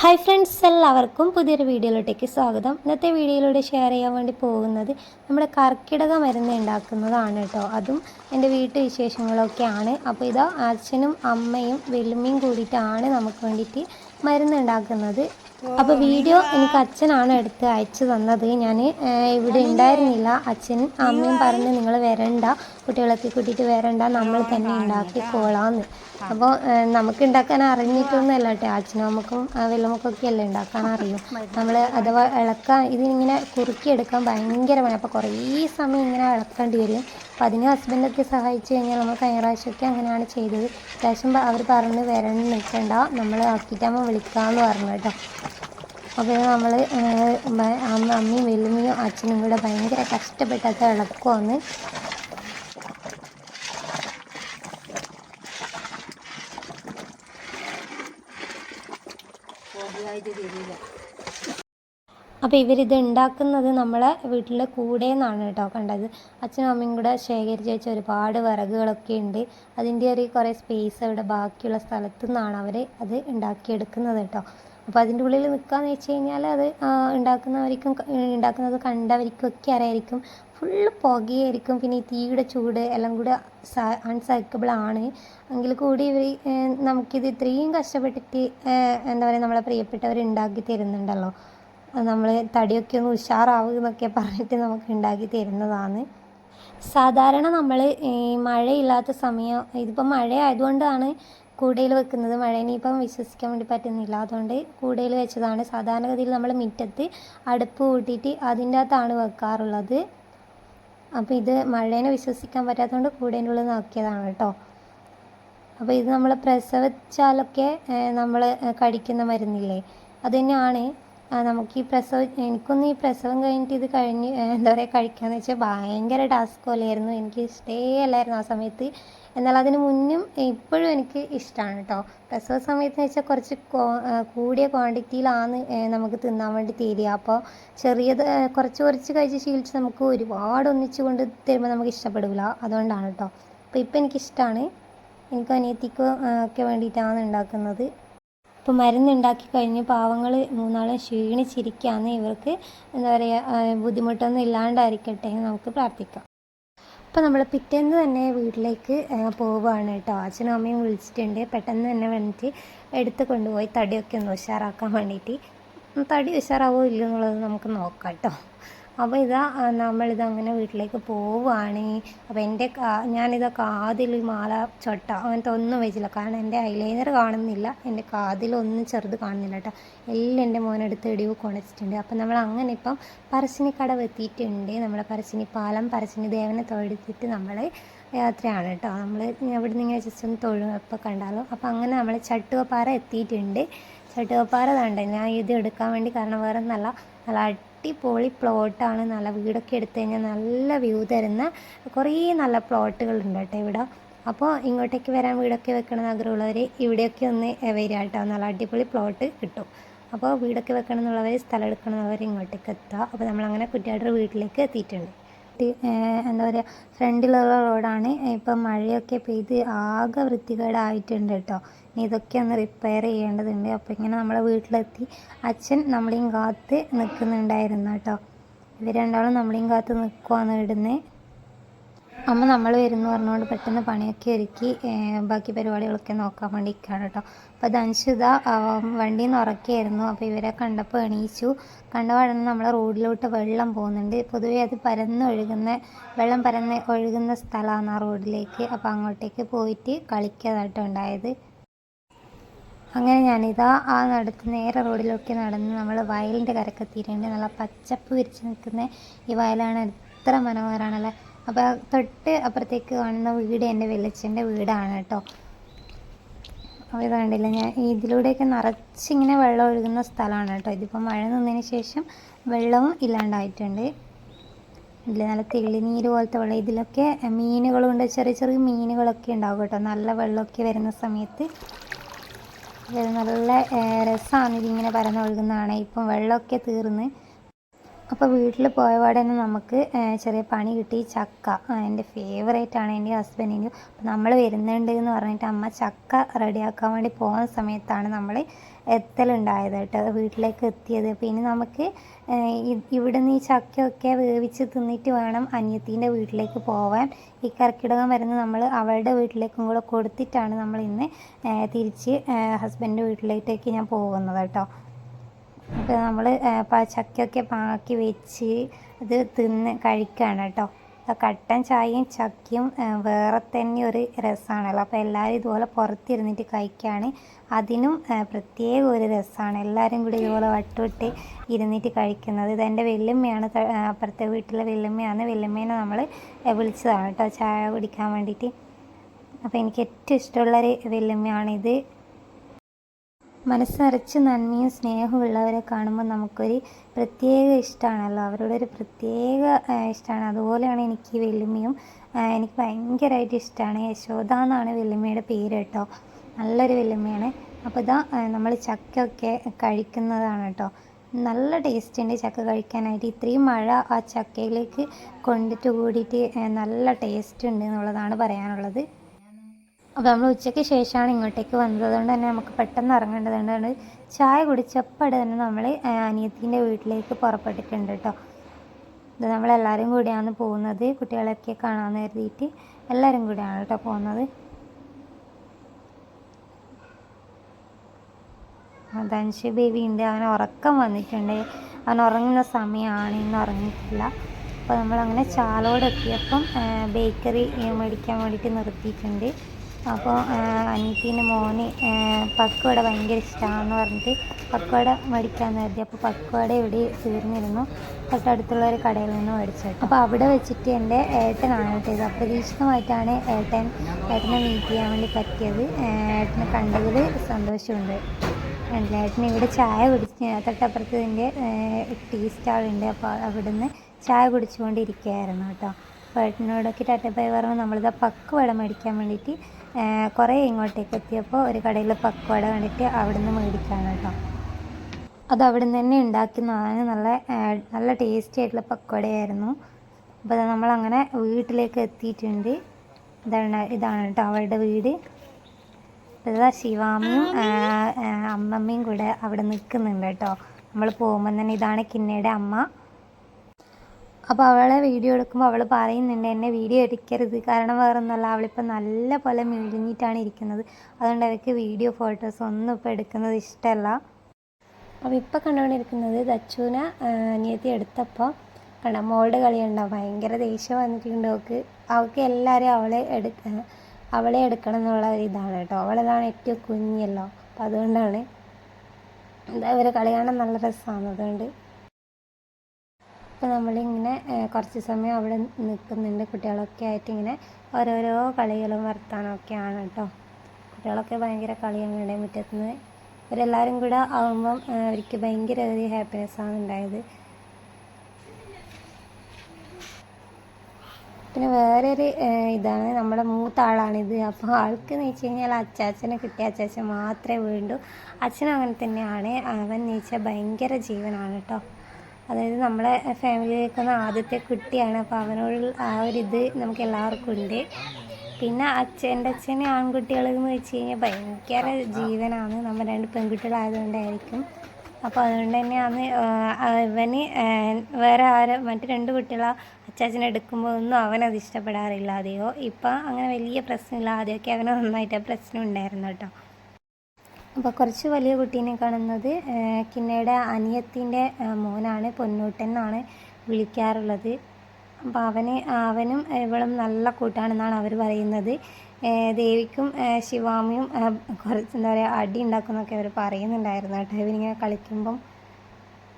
Hi friends എല്ലാവർക്കും പുതിയൊരു വീഡിയോയിലോട്ടേക്ക് സ്വാഗതം. ഇന്നത്തെ വീഡിയോയിലൂടെ ഷെയർ ചെയ്യാൻ വേണ്ടി പോകുന്നത് നമ്മുടെ കർക്കിടക മരുന്ന് ഉണ്ടാക്കുന്നതാണ് കേട്ടോ. അതും എന്റെ വീട്ടു വിശേഷങ്ങളൊക്കെയാണ്. അപ്പോൾ ഇതാ അച്ഛനും അമ്മയും വെല്ലുമ്മയും കൂടിയിട്ടാണ് നമുക്ക് വേണ്ടിയിട്ട് മരുന്ന് ഉണ്ടാക്കുന്നത് അപ്പോൾ വീഡിയോ എനിക്ക് അച്ഛനാണ് എടുത്ത് അയച്ചു തന്നത്. ഞാൻ ഇവിടെ ഉണ്ടായിരുന്നില്ല. അച്ഛൻ അമ്മയും പറഞ്ഞ് നിങ്ങൾ വരണ്ട. കുട്ടികളൊക്കെ കൂട്ടിയിട്ട് വരണ്ട. നമ്മൾ തന്നെ ഉണ്ടാക്കിക്കോളാന്ന് അപ്പോൾ നമുക്ക് ഉണ്ടാക്കാൻ അറിഞ്ഞിട്ടൊന്നുമല്ല കേട്ടോ. അച്ഛനും അമ്മക്കും വെള്ളമൊക്കെ അല്ലേ ഉണ്ടാക്കാൻ അറിയും. നമ്മൾ അഥവാ ഇളക്കാൻ ഇതിങ്ങനെ കുറുക്കിയെടുക്കാൻ ഭയങ്കര പണി അപ്പോൾ കുറേ സമയം ഇങ്ങനെ ഇളക്കേണ്ടി വരും. അപ്പോൾ അതിന് ഹസ്ബൻഡൊക്കെ സഹായിച്ചു കഴിഞ്ഞാൽ നമ്മൾ കഴിഞ്ഞ പ്രാവശ്യമൊക്കെ അങ്ങനെയാണ് ചെയ്തത്. അത്യാവശ്യം അവർ പറഞ്ഞ് വരണം നിൽക്കണ്ട നമ്മൾ ആക്കിയിട്ടാകുമ്പോൾ വിളിക്കാമെന്ന് പറഞ്ഞു കേട്ടോ. അപ്പോൾ നമ്മൾ അമ്മ അമ്മയും വെല്ലുമ്മയും അച്ഛനും കൂടെ ഭയങ്കര കഷ്ടപ്പെട്ടത് ഇളക്കുവാന്ന് അപ്പോൾ ഇവരിത് ഉണ്ടാക്കുന്നത് നമ്മളെ വീട്ടിലെ കൂടെ നിന്നാണ് കേട്ടോ കണ്ടത്. അച്ഛനും അമ്മയും കൂടെ ശേഖരിച്ച് വെച്ച ഒരുപാട് വിറകുകളൊക്കെ ഉണ്ട് അതിന്റെ ഒരു കുറേ സ്പേസ് അവിടെ ബാക്കിയുള്ള സ്ഥലത്തു നിന്നാണ് അവർ അത് ഉണ്ടാക്കിയെടുക്കുന്നത് കേട്ടോ. അപ്പോൾ അതിന്റെ ഉള്ളിൽ നിൽക്കാന്ന് വെച്ച് കഴിഞ്ഞാൽ അത് ഉണ്ടാക്കുന്നവർക്കും ഉണ്ടാക്കുന്നത് കണ്ടവർക്കും ഒക്കെ അറിയായിരിക്കും. ഫുള്ള് പുകയായിരിക്കും. പിന്നെ ഈ തീയുടെ ചൂട് എല്ലാം കൂടെ അൺസൈക്കബിൾ ആണ്. എങ്കിൽ കൂടി ഇവർ നമുക്കിത് ഇത്രയും കഷ്ടപ്പെട്ടിട്ട് എന്താ പറയുക നമ്മളെ പ്രിയപ്പെട്ടവർ ഉണ്ടാക്കി തരുന്നുണ്ടല്ലോ. നമ്മൾ തടിയൊക്കെ ഒന്ന് ഉഷാറാവും എന്നൊക്കെ പറഞ്ഞിട്ട് നമുക്ക് ഉണ്ടാക്കി തരുന്നതാണ്. സാധാരണ നമ്മൾ മഴയില്ലാത്ത സമയം ഇതിപ്പോൾ മഴ ആയതുകൊണ്ടാണ് കൂടയിൽ വെക്കുന്നത്. മഴ ഇനിയിപ്പം വിശ്വസിക്കാൻ വേണ്ടി പറ്റുന്നില്ല. അതുകൊണ്ട് കൂടയിൽ വെച്ചതാണ്. സാധാരണഗതിയിൽ നമ്മൾ മുറ്റത്ത് അടുപ്പ് കൂട്ടിയിട്ട് അതിന്റെ അകത്താണ് വെക്കാറുള്ളത്. അപ്പോൾ ഇത് മഴേനെ വിശ്വസിക്കാൻ പറ്റാത്തതുകൊണ്ട് കൂടേന്റെ ഉള്ളിൽ നോക്കിയതാണ് കേട്ടോ. അപ്പോൾ ഇത് നമ്മൾ പ്രസവിച്ചാലൊക്കെ നമ്മൾ കഴിക്കുന്ന മരുന്നില്ലേ? അത് തന്നെയാണ് നമുക്ക് ഈ പ്രസവം എനിക്കൊന്ന് ഈ പ്രസവം കഴിഞ്ഞിട്ട് ഇത് കഴിഞ്ഞ് എന്താ പറയുക കഴിക്കാന്ന് വെച്ചാൽ ഭയങ്കര ടാസ്ക് പോലെയായിരുന്നു. എനിക്ക് ഇഷ്ടേ അല്ലായിരുന്നു ആ സമയത്ത്. എന്നാൽ അതിന് മുന്നും ഇപ്പോഴും എനിക്ക് ഇഷ്ടമാണ് കേട്ടോ പ്രസവ സമയത്ത് വെച്ചാൽ കുറച്ച് കൂടിയ ക്വാണ്ടിറ്റിയിലാണ് നമുക്ക് തിന്നാൻ വേണ്ടി തീരുക. അപ്പോൾ ചെറിയത് കുറച്ച് കുറച്ച് കഴിച്ച് ശീലിച്ച് നമുക്ക് ഒരുപാട് ഒന്നിച്ച് കൊണ്ട് തരുമ്പോൾ നമുക്ക് ഇഷ്ടപ്പെടില്ല അതുകൊണ്ടാണ് കേട്ടോ അപ്പോൾ ഇപ്പം എനിക്കിഷ്ടമാണ് എനിക്ക് അനിയത്തിക്ക് ഒക്കെ വേണ്ടിയിട്ടാണ് ഉണ്ടാക്കുന്നത്. ഇപ്പോൾ മരുന്നുണ്ടാക്കി കഴിഞ്ഞ് പാവങ്ങൾ മൂന്നാളും ക്ഷീണിച്ചിരിക്കുകയാണ് ഇവർക്ക് എന്താ പറയുക ബുദ്ധിമുട്ടൊന്നും ഇല്ലാണ്ടായിരിക്കട്ടെ നമുക്ക് പ്രാർത്ഥിക്കാം. അപ്പോൾ നമ്മൾ പിറ്റേന്ന് തന്നെ വീട്ടിലേക്ക് പോവുകയാണ് കേട്ടോ. അച്ഛനും അമ്മയും വിളിച്ചിട്ടുണ്ട്. പെട്ടെന്ന് തന്നെ വന്നിട്ട് എടുത്ത് കൊണ്ടുപോയി തടിയൊക്കെ ഒന്ന് ഉഷാറാക്കാൻ വേണ്ടിയിട്ട്. തടി ഉഷാറാവോ ഇല്ലയോ എന്നുള്ളത് നമുക്ക് നോക്കാം കേട്ടോ. അപ്പോൾ ഇതാ നമ്മളിത് അങ്ങനെ വീട്ടിലേക്ക് പോവുകയാണ്. അപ്പോൾ എന്റെ ഞാനിതാ കാതിൽ മാല ചൊട്ട അങ്ങനത്തെ ഒന്നും വെച്ചില്ല. കാരണം എന്റെ ഐലൈനർ കാണുന്നില്ല. എന്റെ കാതിലൊന്നും ചെറുത് കാണുന്നില്ല കേട്ടോ. എല്ലാം എന്റെ മോനെടുത്ത് ഇടിവ് കുണച്ചിട്ടുണ്ട്. അപ്പോൾ നമ്മൾ അങ്ങനെ ഇപ്പം പറശ്ശിനിക്കടവ് എത്തിയിട്ടുണ്ട് നമ്മളെ പറശ്ശിനി പാലം പറശ്ശിനി ദേവനെ തൊഴുത്തിട്ട് നമ്മൾ യാത്രയാണ് കേട്ടോ. നമ്മൾ അവിടെ നിന്ന് ഇങ്ങനെ ജസ്റ്റ് ഒന്ന് തൊഴും കണ്ടാലും. അപ്പോൾ അങ്ങനെ നമ്മൾ ചട്ടുവപ്പാറ എത്തിയിട്ടുണ്ട്. ചട്ടുവപ്പാറ കണ്ടേ ഞാൻ ഇത് എടുക്കാൻ വേണ്ടി കാരണം വേറെ നല്ല നല്ല അടിപൊളി പ്ലോട്ടാണ്. നല്ല വീടൊക്കെ എടുത്തു കഴിഞ്ഞാൽ നല്ല വ്യൂ തരുന്ന കുറേ നല്ല പ്ലോട്ടുകളുണ്ട് കേട്ടോ ഇവിടെ. അപ്പോൾ ഇങ്ങോട്ടേക്ക് വരാൻ വീടൊക്കെ വെക്കണം ആഗ്രഹമുള്ളവർ ഇവിടെയൊക്കെ ഒന്ന് വരിക കേട്ടോ. നല്ല അടിപൊളി പ്ലോട്ട് കിട്ടും. അപ്പോൾ വീടൊക്കെ വെക്കണം എന്നുള്ളവർ സ്ഥലം എടുക്കണം എന്നുള്ളവർ ഇങ്ങോട്ടേക്ക് എത്തുക. അപ്പോൾ നമ്മളങ്ങനെ കുട്ടികളുടെ വീട്ടിലേക്ക് എത്തിയിട്ടുണ്ട്. എന്താ പറയുക ഫ്രണ്ടിലുള്ള റോഡാണ്. ഇപ്പം മഴയൊക്കെ പെയ്ത് ആകെ വൃത്തികേടായിട്ടുണ്ട് കേട്ടോ. ഇതൊക്കെ ഒന്ന് റിപ്പയർ ചെയ്യേണ്ടതുണ്ട്. അപ്പോൾ ഇങ്ങനെ നമ്മളെ വീട്ടിലെത്തി അച്ഛൻ നമ്മളെയും കാത്ത് നിൽക്കുന്നുണ്ടായിരുന്നു കേട്ടോ. ഇവർ രണ്ടാളും നമ്മളെയും കാത്ത് നിൽക്കുവാന്ന് ഇടുന്നത് അമ്മ നമ്മൾ വരുന്നു പറഞ്ഞുകൊണ്ട് പെട്ടെന്ന് പണിയൊക്കെ ഒരുക്കി ബാക്കി പരിപാടികളൊക്കെ നോക്കാൻ വേണ്ടി ഇരിക്കുകയാണ് കേട്ടോ. അപ്പോൾ ധനുഷിത വണ്ടി നിന്ന് ഉറക്കിയായിരുന്നു. അപ്പോൾ ഇവരെ കണ്ടപ്പോൾ എണീച്ചു. കണ്ട പാടുന്ന നമ്മളെ റോഡിലോട്ട് വെള്ളം പോകുന്നുണ്ട്. പൊതുവേ അത് പരന്ന് ഒഴുകുന്ന വെള്ളം പരന്ന് ഒഴുകുന്ന സ്ഥലമാണ് ആ റോഡിലേക്ക്. അപ്പോൾ അങ്ങോട്ടേക്ക് പോയിട്ട് കളിക്കാതായിട്ട് ഉണ്ടായത്. അങ്ങനെ ഞാനിതാ ആ നടത്ത് നേരെ റോഡിലൊക്കെ നടന്ന് നമ്മൾ വയലിന്റെ കരക്കെത്തിയിട്ടുണ്ട് നല്ല പച്ചപ്പ് വിരിച്ച് നിൽക്കുന്ന ഈ വയലാണ് എത്ര മനോഹരമാണല്ലേ അപ്പോൾ തൊട്ട് അപ്പുറത്തേക്ക് കാണുന്ന വീട് എന്റെ വെളിച്ചന്റെ വീടാണ് കേട്ടോ. അപ്പോൾ ഇത് കണ്ടില്ല? ഞാൻ ഇതിലൂടെയൊക്കെ നിറച്ചിങ്ങനെ വെള്ളം ഒഴുകുന്ന സ്ഥലമാണ് കേട്ടോ. ഇതിപ്പോൾ മഴ നിന്നതിന് ശേഷം വെള്ളവും ഇല്ലാണ്ടായിട്ടുണ്ട്. ഇല്ല നല്ല തെളിനീര് പോലത്തെ വെള്ളം. ഇതിലൊക്കെ മീനുകളുണ്ട്. ചെറിയ ചെറിയ മീനുകളൊക്കെ ഉണ്ടാവും കേട്ടോ. നല്ല വെള്ളമൊക്കെ വരുന്ന സമയത്ത് നല്ല രസമാണ് ഇതിങ്ങനെ പരന്നൊഴുകുന്നതാണ്. ഇപ്പം വെള്ളമൊക്കെ തീർന്ന് അപ്പോൾ വീട്ടിൽ പോയപാടെ തന്നെ നമുക്ക് ചെറിയ പണി കിട്ടി. ചക്ക എന്റെ ഫേവറേറ്റ് ആണ് എന്റെ ഹസ്ബൻഡിന്റെ അപ്പോൾ നമ്മൾ വരുന്നുണ്ട് എന്ന് പറഞ്ഞിട്ട് അമ്മ ചക്ക റെഡിയാക്കാൻ വേണ്ടി പോകുന്ന സമയത്താണ് നമ്മൾ എത്തലുണ്ടായത് കേട്ടോ. വീട്ടിലേക്ക് എത്തിയത്. ഇനി നമുക്ക് ഇവിടുന്ന് ഈ ചക്കയൊക്കെ വേവിച്ച് തിന്നിട്ട് വേണം അനിയത്തീന്റെ വീട്ടിലേക്ക് പോവാൻ. ഈ കർക്കിടകം വരുന്ന നമ്മൾ അവളുടെ വീട്ടിലേക്കും കൂടെ കൊടുത്തിട്ടാണ് നമ്മൾ ഇന്ന് തിരിച്ച് ഹസ്ബൻഡിന്റെ വീട്ടിലേക്കൊക്കെ ഞാൻ പോകുന്നത് കേട്ടോ. അപ്പോൾ നമ്മൾ ചക്കയൊക്കെ പാക്കി വെച്ച് അത് തിന്ന് കഴിക്കുകയാണ് കേട്ടോ. കട്ടൻ ചായയും ചക്കയും വേറെ തന്നെ ഒരു രസമാണല്ലോ അപ്പോൾ എല്ലാവരും ഇതുപോലെ പുറത്തിരുന്നിട്ട് കഴിക്കുകയാണ് അതിനും പ്രത്യേക ഒരു രസമാണ് എല്ലാവരും കൂടി ഇതുപോലെ വട്ടുവിട്ട് ഇരുന്നിട്ട് കഴിക്കുന്നത്. ഇത് എന്റെ വെല്ലുമ്മയാണ് അപ്പുറത്തെ വീട്ടിലെ വെല്ലുമ്മയാണ് വെല്ലുമ്മേനെ നമ്മൾ വിളിച്ചതാണ് കേട്ടോ. ചായ കുടിക്കാൻ വേണ്ടിയിട്ട്. അപ്പോൾ എനിക്ക് ഏറ്റവും ഇഷ്ടമുള്ളൊരു വെല്ലുമ്മയാണിത് മനസ്സറിച്ച് നന്മയും സ്നേഹവും ഉള്ളവരെ കാണുമ്പോൾ നമുക്കൊരു പ്രത്യേക ഇഷ്ടമാണല്ലോ അവരോടൊരു പ്രത്യേക ഇഷ്ടമാണ് അതുപോലെയാണ് എനിക്ക് വെല്ലുമ്മയും എനിക്ക് ഭയങ്കരമായിട്ട് ഇഷ്ടമാണ് യശോദ എന്നാണ് വെല്ലുമ്മയുടെ പേര് കേട്ടോ. നല്ലൊരു വെല്ലുമ്മയാണ്. അപ്പോൾ ഇതാ നമ്മൾ ചക്കയൊക്കെ കഴിക്കുന്നതാണ് കേട്ടോ. നല്ല ടേസ്റ്റ് ഉണ്ട് ചക്ക കഴിക്കാനായിട്ട്. ഇത്രയും മഴ ആ ചക്കയിലേക്ക് കൊണ്ടിട്ട് കൂടിയിട്ട് നല്ല ടേസ്റ്റ് ഉണ്ട് എന്നുള്ളതാണ് പറയാനുള്ളത്. അപ്പോൾ നമ്മൾ ഉച്ചയ്ക്ക് ശേഷമാണ് ഇങ്ങോട്ടേക്ക് വന്നത്. അതുകൊണ്ട് തന്നെ നമുക്ക് പെട്ടെന്ന് ഇറങ്ങേണ്ടതുകൊണ്ട് ചായ കുടിച്ചപ്പാട് തന്നെ നമ്മൾ അനിയത്തിന്റെ വീട്ടിലേക്ക് പുറപ്പെട്ടിട്ടുണ്ട് കേട്ടോ. ഇത് നമ്മളെല്ലാവരും കൂടിയാണ് പോകുന്നത്. കുട്ടികളൊക്കെ കാണാമെന്ന് കരുതിയിട്ട് എല്ലാവരും കൂടിയാണ് കേട്ടോ പോകുന്നത്. ധനുഷ് ബേബി ഉണ്ട്. അവൻ ഉറക്കം വന്നിട്ടുണ്ട്. അവൻ ഉറങ്ങുന്ന സമയമാണ് ഇന്ന് ഉറങ്ങിയിട്ടില്ല. അപ്പോൾ നമ്മളങ്ങനെ ചാലോടെത്തിയപ്പം ബേക്കറി മേടിക്കാൻ വേണ്ടിയിട്ട് നിർത്തിയിട്ടുണ്ട്. അപ്പോൾ അനിയത്തിന്റെ മോന് പക്കവട ഭയങ്കര ഇഷ്ടമാണെന്ന് പറഞ്ഞിട്ട് പക്കവട മേടിക്കാമെന്ന് കരുതി. അപ്പോൾ പക്കവട ഇവിടെ തീർന്നിരുന്നു. തൊട്ടടുത്തുള്ള ഒരു കടയിൽ നിന്ന് മേടിച്ചത് അപ്പോൾ അവിടെ വെച്ചിട്ട് എന്റെ ഏട്ടനാണ് ഇത്. അപ്രതീക്ഷിതമായിട്ടാണ് ഏട്ടൻ ഏട്ടനെ മീറ്റ് ചെയ്യാൻ വേണ്ടി പറ്റിയത്. ഏട്ടനെ കണ്ടതിൽ സന്തോഷമുണ്ട്. ഏട്ടന് ഇവിടെ ചായ കുടിച്ച് തൊട്ടപ്പുറത്ത് ഇതിന്റെ ടീ സ്റ്റാളുണ്ട് അപ്പോൾ അവിടുന്ന് ചായ കുടിച്ചുകൊണ്ടിരിക്കുകയായിരുന്നു കേട്ടോ. അപ്പോൾ ഏട്ടനോടൊക്കെ ടാറ്റ ബൈ പറഞ്ഞു നമ്മളിത് പക്കുവട മേടിക്കാൻ വേണ്ടിയിട്ട് കുറേ ഇങ്ങോട്ടേക്ക് എത്തിയപ്പോൾ ഒരു കടയിൽ പക്കുവട കണ്ടിട്ട് അവിടുന്ന് മേടിക്കാണ് കേട്ടോ. അത് അവിടെ നിന്ന് തന്നെ ഉണ്ടാക്കുന്നതാണ് നല്ല നല്ല ടേസ്റ്റി ആയിട്ടുള്ള പക്കോടയായിരുന്നു അപ്പോൾ നമ്മളങ്ങനെ വീട്ടിലേക്ക് എത്തിയിട്ടുണ്ട്. ഇതാണ് ഇതാണ് കേട്ടോ അവളുടെ വീട്. ഇതാ ശിവാമിയും അമ്മമ്മയും കൂടെ അവിടെ നിൽക്കുന്നുണ്ട് കേട്ടോ. നമ്മൾ പോകുമ്പോൾ തന്നെ ഇതാണ് കിന്നയുടെ അമ്മ. അപ്പോൾ അവളെ വീഡിയോ എടുക്കുമ്പോൾ അവൾ പറയുന്നുണ്ട് എന്നെ വീഡിയോ എടുക്കരുത്. കാരണം വേറെ ഒന്നുമല്ല അവളിപ്പോൾ നല്ല പോലെ മെലിഞ്ഞിട്ടാണ് ഇരിക്കുന്നത്. അതുകൊണ്ട് അവർക്ക് വീഡിയോ ഫോട്ടോസ് ഒന്നും ഇപ്പോൾ എടുക്കുന്നത് ഇഷ്ടമല്ല. അപ്പോൾ ഇപ്പോൾ കണ്ടുകൊണ്ടിരിക്കുന്നത് ദച്ചുവിനെ അനിയത്തി എടുത്തപ്പോൾ കണ്ട മോളുടെ കളിയുണ്ടാവും ഭയങ്കര ദേഷ്യം വന്നിട്ടുണ്ട് അവൾക്ക് അവൾക്ക് എല്ലാവരും അവളെ എടുക്ക അവളെ എടുക്കണം എന്നുള്ള ഇതാണ് കേട്ടോ. അവളതാണ് ഏറ്റവും കുഞ്ഞല്ലോ. അപ്പോൾ അതുകൊണ്ടാണ്. എന്താ ഇവരെ കളി കാണാൻ നല്ല രസമാണ്. അതുകൊണ്ട് അപ്പോൾ നമ്മളിങ്ങനെ കുറച്ച് സമയം അവിടെ നിൽക്കുന്നുണ്ട് കുട്ടികളൊക്കെ ആയിട്ട് ഇങ്ങനെ ഓരോരോ കളികളും വർത്താനമൊക്കെയാണ് കേട്ടോ. കുട്ടികളൊക്കെ ഭയങ്കര കളിയാണ് ഇവിടെ മുറ്റത്തുനിന്ന്. ഇവരെല്ലാവരും കൂടെ ആകുമ്പം അവർക്ക് ഭയങ്കര ഒരു ഹാപ്പിനെസ്സാണ് ഉണ്ടായത്. പിന്നെ വേറൊരു ഇതാണ് നമ്മുടെ മൂത്ത ആളാണിത്. അപ്പോൾ ആൾക്ക് എന്ന് വെച്ച് കഴിഞ്ഞാൽ അച്ചാച്ചനെ കിട്ടിയ അച്ചാച്ചൻ മാത്രമേ വീണ്ടൂ. അച്ഛനും അങ്ങനെ തന്നെയാണ്. അവൻ എന്ന് വെച്ചാൽ ഭയങ്കര ജീവനാണ് കേട്ടോ. അതായത് നമ്മളെ ഫാമിലിയിലേക്കൊന്ന് ആദ്യത്തെ കുട്ടിയാണ്. അപ്പോൾ അവനോട് ആ ഒരു ഇത് നമുക്ക് എല്ലാവർക്കും ഉണ്ട്. പിന്നെ അച്ഛൻ എന്റെ അച്ഛന് ആൺകുട്ടികളെന്ന് വെച്ച് കഴിഞ്ഞാൽ ഭയങ്കര ജീവനാണ്. നമ്മൾ രണ്ട് പെൺകുട്ടികളായതുകൊണ്ടായിരിക്കും. അപ്പോൾ അതുകൊണ്ട് തന്നെയാണ് ഇവന് വേറെ ആരും മറ്റു രണ്ട് കുട്ടികളെ അച്ചാച്ചനെ എടുക്കുമ്പോൾ ഒന്നും അവനത് ഇഷ്ടപ്പെടാറില്ല. അതെയോ? ഇപ്പം അങ്ങനെ വലിയ പ്രശ്നമില്ല. ആദ്യമൊക്കെ അവന് നന്നായിട്ട് പ്രശ്നം ഉണ്ടായിരുന്നു കേട്ടോ. അപ്പോൾ കുറച്ച് വലിയ കുട്ടീനെ കാണുന്നത് കിന്നയുടെ അനിയത്തിന്റെ മോനാണ് പൊന്നൂട്ടൻ എന്നാണ് വിളിക്കാറുള്ളത്. അപ്പോൾ അവന് അവനും ഇവളും നല്ല കൂട്ടാണെന്നാണ് അവർ പറയുന്നത്. ദേവിക്കും ശിവാമിയും കുറച്ച് എന്താ പറയുക അടി ഉണ്ടാക്കുന്നൊക്കെ അവർ പറയുന്നുണ്ടായിരുന്നു കേട്ടോ. ഇവരിങ്ങനെ കളിക്കുമ്പം.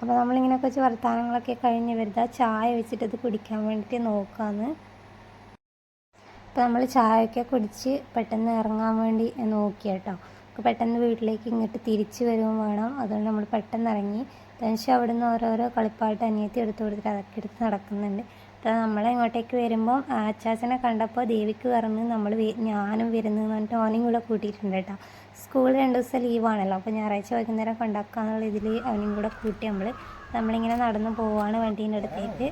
അപ്പോൾ നമ്മളിങ്ങനെ കുറച്ച് വർത്തമാനങ്ങളൊക്കെ കഴിഞ്ഞ് വരുത ചായ വെച്ചിട്ട് അത് കുടിക്കാൻ വേണ്ടിയിട്ട് നോക്കാമെന്ന് അപ്പോൾ നമ്മൾ ചായയൊക്കെ കുടിച്ച് പെട്ടെന്ന് ഇറങ്ങാൻ വേണ്ടി നോക്കി അപ്പോൾ പെട്ടെന്ന് വീട്ടിലേക്ക് ഇങ്ങോട്ട് തിരിച്ചു വരുകയും വേണം. അതുകൊണ്ട് നമ്മൾ പെട്ടെന്ന് ഇറങ്ങി. തനിച്ച് അവിടെ നിന്ന് ഓരോരോ കളിപ്പാട്ട് അനിയത്തി എടുത്ത് കൊടുത്തിട്ട് അതൊക്കെ എടുത്ത് നടക്കുന്നുണ്ട്. അപ്പോൾ നമ്മളെങ്ങോട്ടേക്ക് വരുമ്പോൾ അച്ചാച്ചനെ കണ്ടപ്പോൾ ദേവിക്ക് പറഞ്ഞു നമ്മൾ ഞാനും വരുന്നു എന്ന് പറഞ്ഞിട്ട് ഓനെയും കൂടെ കൂട്ടിയിട്ടുണ്ട് കേട്ടോ സ്കൂൾ രണ്ട് ദിവസം ലീവാണല്ലോ അപ്പോൾ ഞായറാഴ്ച വൈകുന്നേരം കൊണ്ടാക്കാന്നുള്ള ഇതിൽ അവനും കൂടെ കൂട്ടി നമ്മൾ നമ്മളിങ്ങനെ നടന്നു പോവാണ് വണ്ടീന്റെ അടുത്തേക്ക്.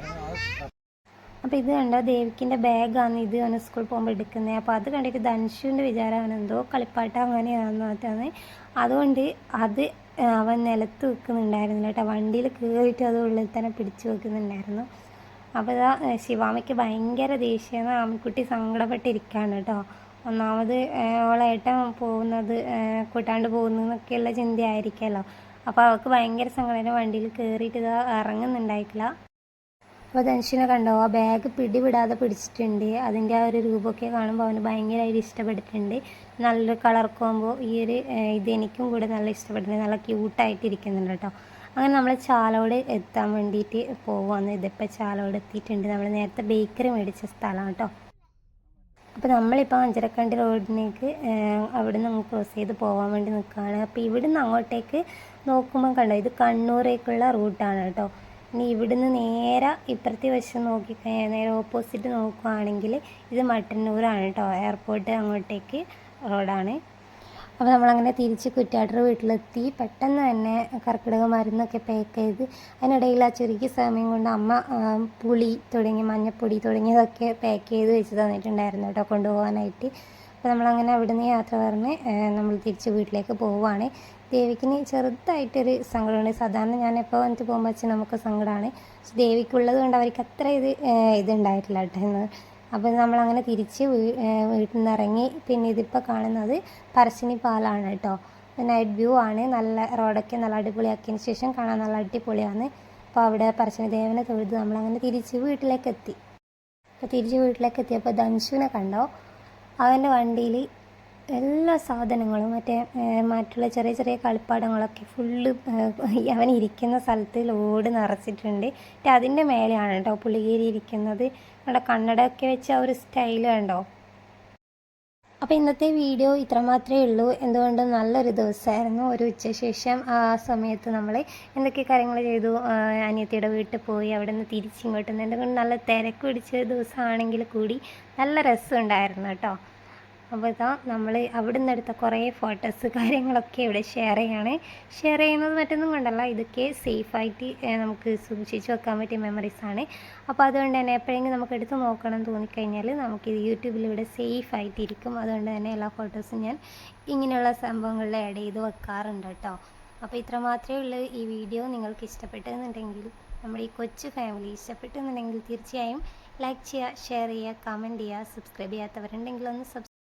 അപ്പോൾ ഇത് കണ്ടോ? ദേവിക്കിന്റെ ബാഗാണ് ഇത് അവന് സ്കൂളിൽ പോകുമ്പോൾ എടുക്കുന്നത് അപ്പോൾ അത് കണ്ടിട്ട് ധനുഷുവിന്റെ വിചാരമാണ്. എന്തോ കളിപ്പാട്ടം അങ്ങനെയാണെന്ന് പറഞ്ഞാൽ അതുകൊണ്ട് അത് അവൻ നിലത്ത് വെക്കുന്നുണ്ടായിരുന്നില്ല കേട്ടോ. വണ്ടിയിൽ കയറിയിട്ട് അത് ഉള്ളിൽ തന്നെ പിടിച്ചു വെക്കുന്നുണ്ടായിരുന്നു. അപ്പോൾ ഇതാ ശിവാമയ്ക്ക് ഭയങ്കര ദേഷ്യമാണ് ആമിക്കുട്ടി സങ്കടപ്പെട്ടിരിക്കുകയാണ് കേട്ടോ. ഒന്നാമത് ഓളേട്ടൻ പോകുന്നത് കൂട്ടാണ്ട് കൂട്ടാണ്ട് പോകുന്നതെന്നൊക്കെയുള്ള ചിന്തയായിരിക്കുമല്ലോ. അപ്പോൾ അവൾക്ക് ഭയങ്കര സങ്കടം. വണ്ടിയിൽ കയറിയിട്ട് ഇതാ ഇറങ്ങുന്നുണ്ടായിട്ടില്ല. അപ്പോൾ ധനുഷിനെ കണ്ടോ? ആ ബാഗ് പിടിവിടാതെ പിടിച്ചിട്ടുണ്ട്. അതിന്റെ ആ ഒരു രൂപമൊക്കെ കാണുമ്പോൾ അവന് ഭയങ്കരമായിട്ട് ഇഷ്ടപ്പെട്ടിട്ടുണ്ട്. നല്ലൊരു കളർ കോമ്പോ ഈ ഒരു ഇത് എനിക്കും കൂടെ നല്ല ഇഷ്ടപ്പെട്ടിട്ടുണ്ട്. നല്ല ക്യൂട്ടായിട്ട് ഇരിക്കുന്നുണ്ട് കേട്ടോ. അങ്ങനെ നമ്മൾ ചാലോട് എത്താൻ വേണ്ടിയിട്ട് പോവാന്ന്. ഇതിപ്പോൾ ചാലോട് എത്തിയിട്ടുണ്ട്. നമ്മൾ നേരത്തെ ബേക്കറി മേടിച്ച സ്ഥലമാണ് കേട്ടോ. അപ്പോൾ നമ്മളിപ്പോൾ അഞ്ചരക്കണ്ടി റോഡിലേക്ക് അവിടെ നിന്ന് ക്രോസ് ചെയ്ത് പോകാൻ വേണ്ടി നിൽക്കുകയാണ് അപ്പോൾ ഇവിടുന്ന് അങ്ങോട്ടേക്ക് നോക്കുമ്പോൾ കണ്ടോ? ഇത് കണ്ണൂരേക്കുള്ള റൂട്ടാണ് കേട്ടോ. ഇനി ഇവിടുന്ന് നേരെ ഇപ്പുറത്തെ വശം നോക്കിക്കഴിഞ്ഞാൽ നേരെ ഓപ്പോസിറ്റ് നോക്കുകയാണെങ്കിൽ ഇത് മട്ടന്നൂരാണ് കേട്ടോ എയർപോർട്ട് അങ്ങോട്ടേക്ക് റോഡാണ് അപ്പോൾ നമ്മളങ്ങനെ തിരിച്ച് കുറ്റാട്ടർ വീട്ടിലെത്തി. പെട്ടെന്ന് തന്നെ കർക്കിടക മരുന്നൊക്കെ പാക്ക് ചെയ്ത് അതിനിടയിൽ ആ ചുരുക്കിയ സമയം കൊണ്ട് അമ്മ പുളി തുടങ്ങി മഞ്ഞപ്പൊടി തുടങ്ങിയതൊക്കെ പാക്ക് ചെയ്ത് വെച്ച് തന്നിട്ടുണ്ടായിരുന്നു കേട്ടോ കൊണ്ടുപോകാനായിട്ട്. അപ്പോൾ നമ്മളങ്ങനെ അവിടുന്ന് യാത്ര പറഞ്ഞ് നമ്മൾ തിരിച്ച് വീട്ടിലേക്ക് പോവുകയാണ് ദേവിക്കിന് ചെറുതായിട്ടൊരു സങ്കടമുണ്ട്. സാധാരണ ഞാൻ എപ്പോൾ വന്നിട്ട് പോകുമ്പോൾ വെച്ചാൽ നമുക്ക് സങ്കടമാണ് പക്ഷെ ദേവിക്കുള്ളത് കൊണ്ട് അവർക്ക് അത്ര ഇത് ഇതുണ്ടായിട്ടില്ല കേട്ടോ എന്ന്. അപ്പോൾ നമ്മളങ്ങനെ തിരിച്ച് വീട്ടിൽ നിന്ന് ഇറങ്ങി പിന്നെ ഇതിപ്പോൾ കാണുന്നത് പറശ്ശിനി പാലാണ് കേട്ടോ. നൈറ്റ് വ്യൂ ആണ്. നല്ല റോഡൊക്കെ നല്ല അടിപൊളിയാക്കിയതിന് ശേഷം കാണാൻ നല്ല അടിപൊളിയാണ്. അപ്പോൾ അവിടെ പറശ്ശിനി ദേവനെ തൊഴുത് നമ്മളങ്ങനെ തിരിച്ച് വീട്ടിലേക്ക് എത്തി അപ്പോൾ തിരിച്ച് വീട്ടിലേക്ക് എത്തിയപ്പോൾ ദംശുവിനെ കണ്ടോ? അവന്റെ വണ്ടിയിൽ എല്ലാ സാധനങ്ങളും മറ്റേ മറ്റുള്ള ചെറിയ ചെറിയ കളിപ്പാടങ്ങളൊക്കെ ഫുള്ള് അവൻ ഇരിക്കുന്ന സ്ഥലത്ത് ലോഡ് നിറച്ചിട്ടുണ്ട്. എന്നിട്ട് അതിന്റെ മേലെയാണ് കേട്ടോ പുള്ളിഗേരി ഇരിക്കുന്നത്. നമ്മുടെ കണ്ണടയൊക്കെ വെച്ച് ആ ഒരു സ്റ്റൈൽ കണ്ടോ? അപ്പോൾ ഇന്നത്തെ വീഡിയോ ഇത്ര മാത്രമേ ഉള്ളൂ. എന്തുകൊണ്ട് നല്ലൊരു ദിവസമായിരുന്നു ഒരു ഉച്ചശേഷം. ആ സമയത്ത് നമ്മൾ എന്തൊക്കെ കാര്യങ്ങൾ ചെയ്തു? അനിയത്തിയുടെ വീട്ടിൽ പോയി അവിടെ നിന്ന് തിരിച്ചിങ്ങോട്ട് എന്തുകൊണ്ട് നല്ല തിരക്ക് പിടിച്ച ദിവസമാണെങ്കിൽ കൂടി നല്ല രസമുണ്ടായിരുന്നു കേട്ടോ. അപ്പോൾ ഇതാ നമ്മൾ അവിടെ നിന്ന് എടുത്ത കുറേ ഫോട്ടോസ് കാര്യങ്ങളൊക്കെ ഇവിടെ ഷെയർ ചെയ്യാണ്. ഷെയർ ചെയ്യുന്നത് മറ്റൊന്നും കൊണ്ടല്ല ഇതൊക്കെ സേഫായിട്ട് നമുക്ക് സൂക്ഷിച്ച് വെക്കാൻ പറ്റിയ മെമ്മറീസാണ് അപ്പോൾ അതുകൊണ്ട് തന്നെ എപ്പോഴെങ്കിലും നമുക്ക് എടുത്ത് നോക്കണം തോന്നിക്കഴിഞ്ഞാൽ നമുക്ക് ഇത് യൂട്യൂബിലൂടെ സേഫ് ആയിട്ട് ഇരിക്കും. അതുകൊണ്ട് തന്നെ എല്ലാ ഫോട്ടോസും ഞാൻ ഇങ്ങനെയുള്ള സംഭവങ്ങളിൽ ആഡ് ചെയ്ത് വെക്കാറുണ്ട് കേട്ടോ. അപ്പോൾ ഇത്ര മാത്രമേ ഉള്ളൂ ഈ വീഡിയോ നിങ്ങൾക്ക് ഇഷ്ടപ്പെട്ടെന്നുണ്ടെങ്കിൽ നമ്മുടെ ഈ കൊച്ചു ഫാമിലി ഇഷ്ടപ്പെട്ടെന്നുണ്ടെങ്കിൽ തീർച്ചയായും ലൈക്ക് ചെയ്യുക ഷെയർ ചെയ്യുക കമന്റ് ചെയ്യുക സബ്സ്ക്രൈബ് ചെയ്യാത്തവരുണ്ടെങ്കിൽ ഒന്ന് സബ്സ്ക്രൈബ്